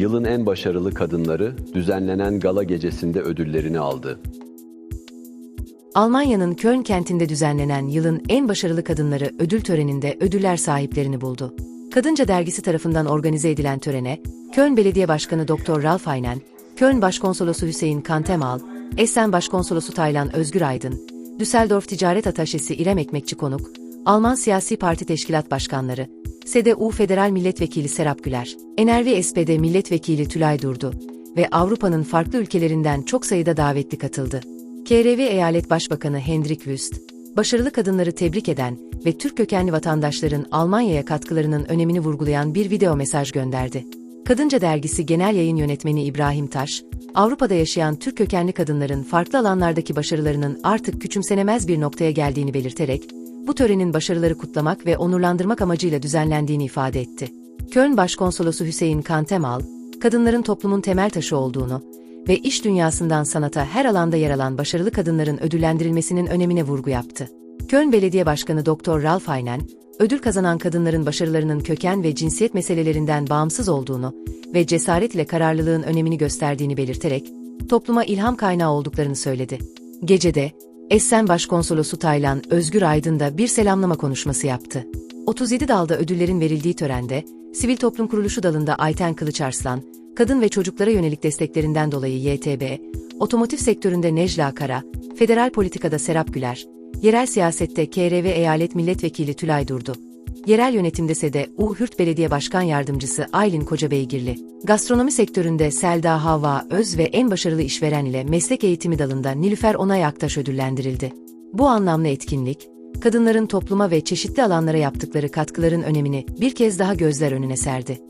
Yılın en başarılı kadınları düzenlenen gala gecesinde ödüllerini aldı. Almanya'nın Köln kentinde düzenlenen yılın en başarılı kadınları ödül töreninde ödüller sahiplerini buldu. Kadınca dergisi tarafından organize edilen törene, Köln Belediye Başkanı Dr. Ralf Aynen, Köln Başkonsolosu Hüseyin Kantemal, Essen Başkonsolosu Taylan Özgür Aydın, Düsseldorf Ticaret Ataşesi İrem Ekmekçi Konuk, Alman Siyasi Parti Teşkilat Başkanları, SDU Federal Milletvekili Serap Güler, NRV SPD Milletvekili Tülay Durdu ve Avrupa'nın farklı ülkelerinden çok sayıda davetli katıldı. KRV Eyalet Başbakanı Hendrik Wüst, başarılı kadınları tebrik eden ve Türk kökenli vatandaşların Almanya'ya katkılarının önemini vurgulayan bir video mesaj gönderdi. Kadınca Dergisi Genel Yayın Yönetmeni İbrahim Taş, Avrupa'da yaşayan Türk kökenli kadınların farklı alanlardaki başarılarının artık küçümsenemez bir noktaya geldiğini belirterek, bu törenin başarıları kutlamak ve onurlandırmak amacıyla düzenlendiğini ifade etti. Köln Başkonsolosu Hüseyin Kantemal, kadınların toplumun temel taşı olduğunu ve iş dünyasından sanata her alanda yer alan başarılı kadınların ödüllendirilmesinin önemine vurgu yaptı. Köln Belediye Başkanı Dr. Ralf Aynen, ödül kazanan kadınların başarılarının köken ve cinsiyet meselelerinden bağımsız olduğunu ve cesaret ile kararlılığın önemini gösterdiğini belirterek, topluma ilham kaynağı olduklarını söyledi. Gecede, Essen Başkonsolosu Taylan Özgür Aydın da bir selamlama konuşması yaptı. 37 dalda ödüllerin verildiği törende, Sivil Toplum Kuruluşu dalında Ayten Kılıçarslan, kadın ve çocuklara yönelik desteklerinden dolayı YTB, otomotiv sektöründe Necla Kara, federal politikada Serap Güler, yerel siyasette KRV Eyalet Milletvekili Tülay Durdu, yerel yönetimde SEDE U Hürt Belediye Başkan Yardımcısı Aylin Kocabeygirli, gastronomi sektöründe Selda Hava Öz ve en başarılı işveren ile meslek eğitimi dalında Nilüfer Onay Aktaş ödüllendirildi. Bu anlamlı etkinlik, kadınların topluma ve çeşitli alanlara yaptıkları katkıların önemini bir kez daha gözler önüne serdi.